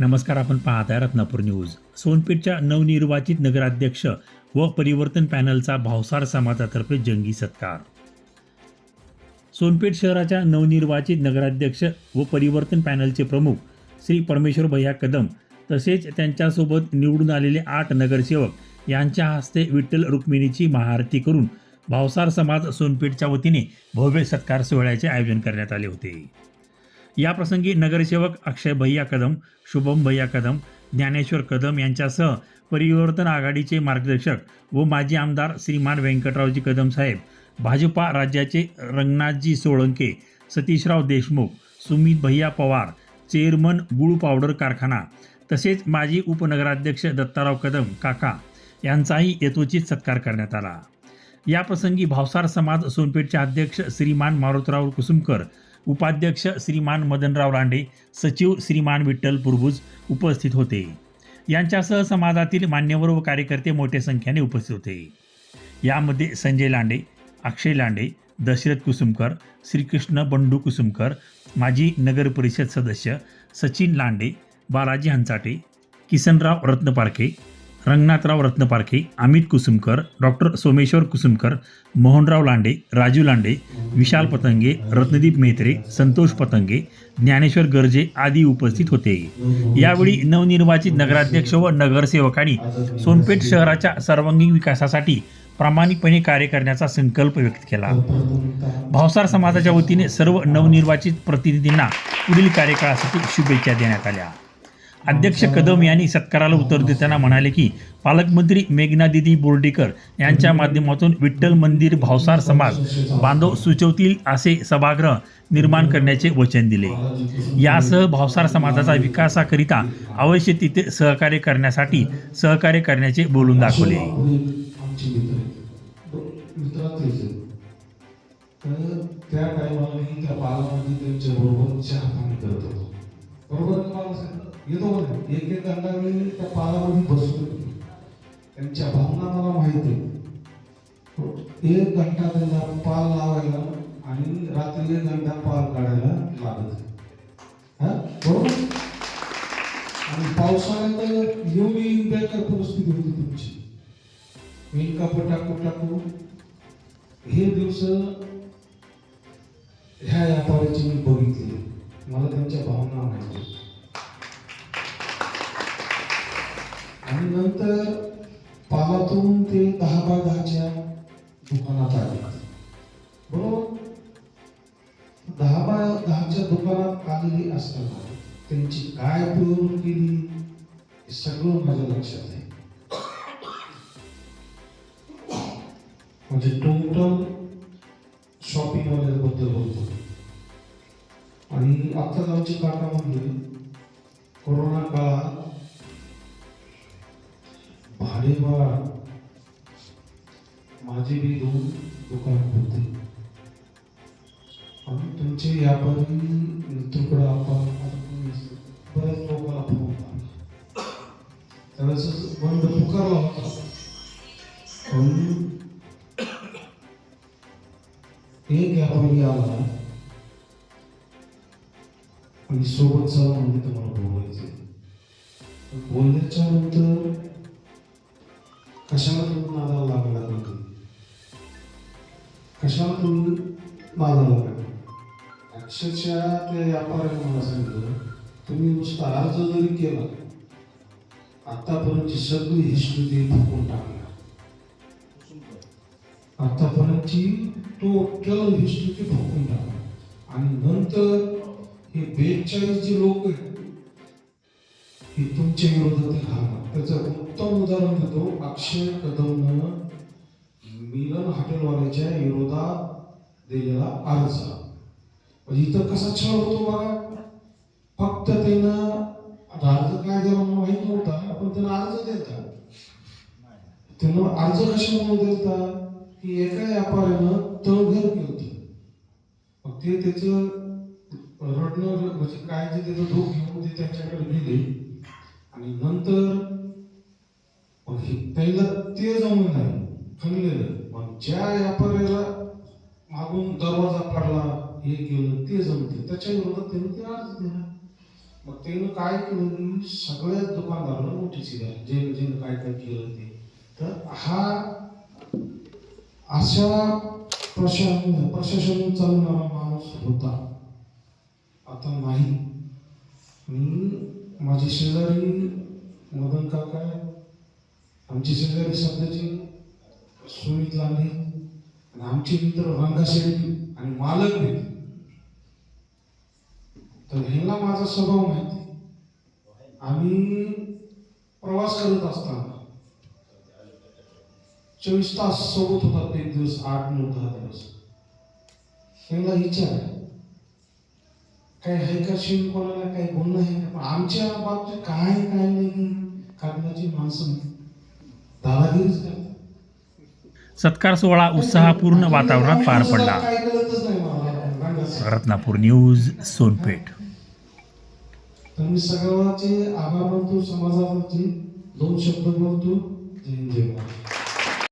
नमस्कार आपण पाहत आहे रत्नापूर न्यूज. सोनपेठच्या नवनिर्वाचित नगराध्यक्ष व परिवर्तन पॅनलचा भावसार समाजातर्फे जंगी सत्कार. सोनपेठ शहराच्या नवनिर्वाचित नगराध्यक्ष व परिवर्तन पॅनलचे प्रमुख श्री परमेश्वर भैया कदम तसेच त्यांच्यासोबत निवडून आलेले आठ नगरसेवक यांच्या हस्ते विठ्ठल रुक्मिणीची महाआरती करून भावसार समाज सोनपेठच्या वतीने भव्य सत्कार सोहळ्याचे आयोजन करण्यात आले होते. याप्रसंगी नगरसेवक अक्षय भैया कदम शुभम भैया कदम ज्ञानेश्वर कदम यांच्यासह परिवर्तन आघाडीचे मार्गदर्शक व माजी आमदार श्रीमान व्यंकटरावजी कदम साहेब भाजपा राज्याचे रंगनाथजी सोळंके सतीशराव देशमुख सुमित भैया पवार चेअरमन गुळ पावडर कारखाना तसेच माजी उपनगराध्यक्ष दत्ताराव कदम काका यांचाही यथोचित सत्कार करण्यात आला. याप्रसंगी भावसार समाज सोनपेठचे अध्यक्ष श्रीमान मारुतराव कुसुमकर उपाध्यक्ष श्रीमान मदनराव लांडे सचिव श्रीमान विठ्ठल पुरबुज उपस्थित होते. यांच्यासह समाजातील मान्यवर व कार्यकर्ते मोठ्या संख्येने उपस्थित होते. यामध्ये संजय लांडे अक्षय लांडे दशरथ कुसुमकर श्रीकृष्ण बंडू कुसुमकर माजी नगर परिषद सदस्य सचिन लांडे बालाजी हंचाटे किसनराव रत्नपारखे रंगनाथराव रत्नपारखे अमित कुसुमकर डॉक्टर सोमेश्वर कुसुमकर मोहनराव लांडे राजू लांडे विशाल पतंगे रत्नदीप मेहत्रे संतोष पतंगे ज्ञानेश्वर गर्जे आदी उपस्थित होते. यावेळी नवनिर्वाचित नगराध्यक्ष व नगरसेवकांनी सोनपेठ शहराच्या सर्वांगीण विकासासाठी प्रामाणिकपणे कार्य करण्याचा संकल्प व्यक्त केला. भावसार समाजाच्या वतीने सर्व नवनिर्वाचित प्रतिनिधींना पुढील कार्यकाळासाठी शुभेच्छा देण्यात आल्या. अध्यक्ष कदम यांनी सत्काराला उत्तर देताना म्हणाले की पालकमंत्री मेघनादिदी बोर्डीकर यांच्या माध्यमातून विठ्ठल मंदिर भावसार समाज बांधव सुचवतील असे सभागृह निर्माण करण्याचे वचन दिले. यासह भावसार समाजाचा विकासाकरिता आवश्यक तिथे सहकार्य करण्यासाठी सहकार्य करण्याचे बोलून दाखवले. त्या त्या बरोबर चहा येतो एक एक अंडावेळी मी त्या पालामध्ये बसतो त्यांच्या भावना मला माहीत आहे एक घंटा त्यांना पाल लावायला आणि रात्री एक घंटा पाल काढायला लागत हा बरोबर आणि पावसाळ्यात एवढी बेकार परिस्थिती होती तुमची मी कापड टाकू टाकू हे दिवस ह्या व्यापाराची मी बघितली. मला त्यांच्या भावना माहिती आणि नंतर पालातून ते दहा बाय दहाच्या दुकानात आले बरोबर दहा बाय दहाच्या दुकानात आलेली असताना त्यांची काय पिळवणूक केली हे सगळं माझ्या लक्षात आहे म्हणजे टोटल शॉपिंगबद्दल बोलतो आणि आत्ताच आमची काका म्हणजे कोरोना काळात भाडेवाड माझे बी दोन दुकान होते. आणि तुमचे व्यापारी तुकडा आपण बऱ्याच लोकांना फोन त्यावेळेस बंद पुकारला होता. पण एक व्यापारी आला. आणि सोबत चला म्हणजे तुम्हाला बोलायचं बोलण्याच्या नंतर कशाला तुम्ही नादाला लागला नव्हतं कशाला तुम्ही नादाला लागला अक्षरशः त्या व्यापाऱ्याने मला सांगितलं तुम्ही नुसता अर्ज जरी केला. आतापर्यंतची सगळी हिस्ट्री ते फुकून टाकली आतापर्यंतची टोटल हिस्ट्री ते फुकून टाकली आणि नंतर हे बेचाळीस जे लोक आहेत. हे तुमच्या विरोधात हा त्याचं उत्तम उदाहरण देतो अक्षय कदमनं मिलन हॉटेलवाल्याच्या विरोधात दिलेला अर्ज. म्हणजे इथं कसा छळ होतो बघा. फक्त त्यानं अर्ज काय द्यावा माहीत नव्हता पण त्यानं अर्ज देता त्यानं अर्ज कशामुळे देता की एका व्यापाऱ्यानं तळघर केलं मग ते त्याचं रडणं म्हणजे, म्हणजे काय जे त्याचं दुःख घेऊन ते त्यांच्याकडे गेले आणि नंतर मग हे ते जमून नाही खणलेलं मग ज्या व्यापाऱ्याला मागून दरवाजा पडला हे केलं ते जमते त्याच्या विरोधात त्याने ते अर्ज दिला. मग त्यानं काय केलं? सगळ्या दुकानदाराला नोटीस द्या जे जे काय काय केलं ते. तर हा अशा प्रशासन प्रशासन चालवणारा माणूस होता. आता नाही. मी माझे शेजारी मदन काका आमचे शेजारी सध्याचे सुमित लांडे आणि आमचे मित्र रंगा शेळी आणि मालक भेट तर ह्यांना माझा स्वभाव माहिती आम्ही प्रवास करत असताना चोवीस तास सोबत होतात एक दिवस आठ नऊ दहा दिवस. ह्यांना विचार काय शिव कोणाला काही बोलणं आहे का? पण आमच्या बाबतीत काय काय नाही कागदाची माणसं दादागिरीच करतात. सत्कार सोहळा उत्साहपूर्ण वातावरणात पार पडला. रत्नापूर न्यूज सोनपेठ. तर मी सगळ्याचे आभार मानतो समाजाचे दोन शब्द बोलतो. जय जय